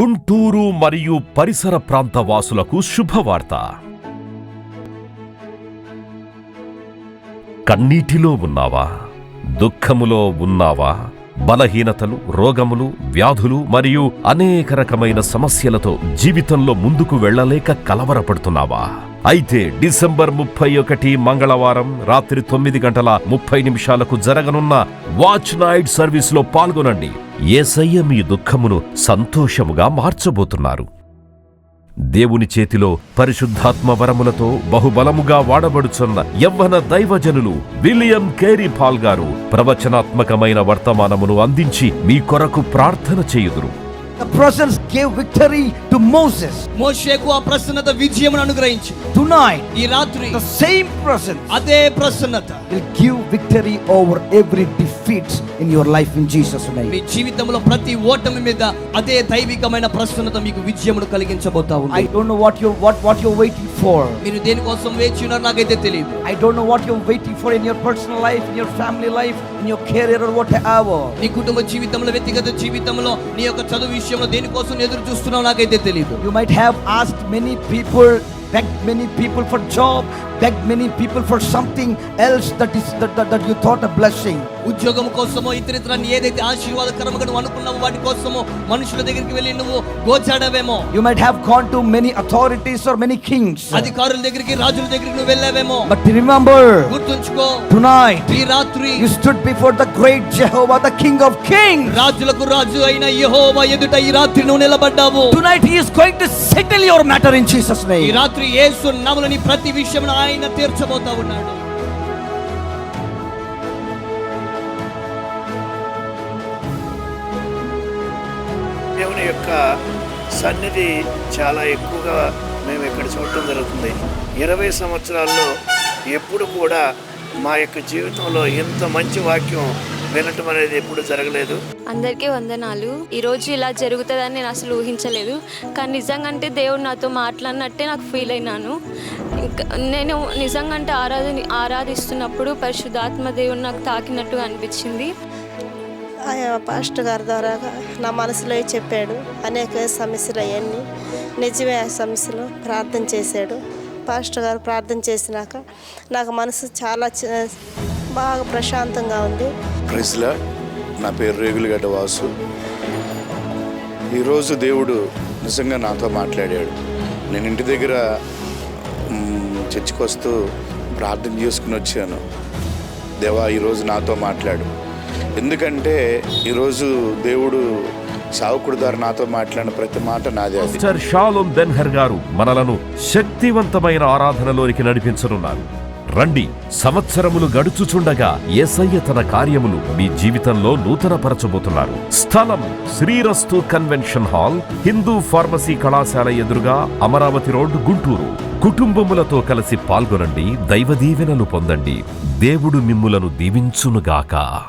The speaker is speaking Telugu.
గుంటూరు మరియు పరిసర ప్రాంత వాసులకు శుభవార్త. కన్నీటిలో ఉన్నావా? దుఃఖములో ఉన్నావా? బలహీనతలు రోగములు వ్యాధులు మరియు అనేక రకమైన సమస్యలతో జీవితంలో ముందుకు వెళ్ళలేక కలవరపడుతున్నావా? అయితే డిసెంబర్ ముప్పై ఒకటి మంగళవారం రాత్రి తొమ్మిది గంటల ముప్పై నిమిషాలకు జరగనున్న వాచ్ నైట్ సర్వీస్లో పాల్గొనండి. ఏసయ్య మీ దుఃఖమును సంతోషముగా మార్చబోతున్నారు. దేవుని చేతిలో పరిశుద్ధాత్మ వరములతో బహుబలముగా వాడబడుచున్న యవ్వన దైవజనులు విలియం కేరీ పాల్ గారు ప్రవచనాత్మకమైన వర్తమానమును అందించి మీ కొరకు ప్రార్థన చేయుదురు. The presence gave victory to Moses. మోషేకు ఆ ప్రసన్నత విజయమును అనుగ్రహించి. Tonight, ఈ రాత్రి the same presence అదే ప్రసన్నత. will give victory over every defeat in your life in Jesus' me name. జీవితంలో ప్రతి ఓటమి మీద అదే దైవికమైన ప్రసన్నత మీకు విజయమును కలిగించబోతా I ఉంది don't know what you what what you're waiting for. మీరు దేనికోసం వేచి ఉన్నారు నాకైతే తెలియదు I don't know what you're waiting for in your personal life, in your family life, in your career or whatever. నీ కుటుంబ జీవితంలో వ్యక్తిగత జీవితంలో నీ యొక్క చదువు విషయంలో దేనికోసం ఎదురు చూస్తున్నావు నాకైతే తెలియదు You might have asked many people, begged many people for job, begged many people for something else that is that, that, that you thought a blessing. ఉద్యోగం కోసమో ఇతరితరాన్ని ఏదైతే ఆశీర్వాద కర్మగడు అనుకున్నావో వాటి కోసమో మనుషుల దగ్గరికి వెళ్ళి నువ్వు గోచాడవేమో. You might have gone to many authorities or many kings అధికారుల దగ్గరికి రాజుల దగ్గరికి నువ్వు వెళ్ళావేమో. బట్ రిమెంబర్ గుర్తుంచుకో టునైట్ ఈ రాత్రి you stood before the great Jehovah the king of kings రాజులకు రాజు అయిన యెహోవా ఎదుట ఈ రాత్రి నువ్వు నిలబడ్డావు. Tonight he is going to settle your matter in Jesus name ఈ రాత్రి యేసు నామములని ప్రతి విషయమును ఆయన తీర్చబోతా ఉన్నాడు. దేవుని యొక్క సన్నిధి చాలా ఎక్కువగా మేము ఇక్కడ చూడటం జరుగుతుంది. ఇరవై సంవత్సరాల్లో ఎప్పుడు కూడా మా యొక్క జీవితంలో ఇంత మంచి వాక్యం వినటం అనేది ఎప్పుడు జరగలేదు. అందరికీ వందనాలు. ఈరోజు ఇలా జరుగుతుందని నేను అసలు ఊహించలేదు. కానీ నిజంగా అంటే దేవుడు నాతో మాట్లాడినట్టే నాకు ఫీల్ అయినాను. ఇంకా నేను నిజంగా అంటే ఆరాధన ఆరాధిస్తున్నప్పుడు పరిశుద్ధాత్మ దేవుడు నాకు తాకినట్టుగా అనిపించింది. పాస్టర్ గారి ద్వారా నా మనసులో చెప్పాడు. అనేక సమస్యలు అవన్నీ నిజమే ఆ సమస్యలు ప్రార్థన చేశాడు. పాస్టర్ గారు ప్రార్థన చేసినాక నాకు మనసు చాలా బాగా ప్రశాంతంగా ఉంది. ప్రిజ్లా నా పేరు రేగులగడ్డ వాసు. ఈరోజు దేవుడు నిజంగా నాతో మాట్లాడాడు. నేను ఇంటి దగ్గర చర్చికి వస్తూ ప్రార్థన చేసుకుని వచ్చాను. దేవా ఈరోజు నాతో మాట్లాడు. ఎందుకంటే ఈరోజు దేవుడు సావుకుడు ద్వారా నాతో మాట్లాడిన ప్రతి మాట నాదే అది. మిస్టర్ షాలోం బెన్హర్ గారు మనలను శక్తివంతమైన ఆరాధనలోనికి నడిపించనున్నారు. రండి సంవత్సరములు గడుచుచుండగా ఏసయ్య తన కార్యములు మీ జీవితంలో నూతనపరచబోతున్నారు. స్థలం Srirastu convention hall Hindu pharmacy కళాశాల ఎదురుగా అమరావతి రోడ్ గుంటూరు. కుటుంబములతో కలిసి పాల్గొనండి దైవ దీవెనలు పొందండి. దేవుడు మిమ్ములను దీవించునుగాక.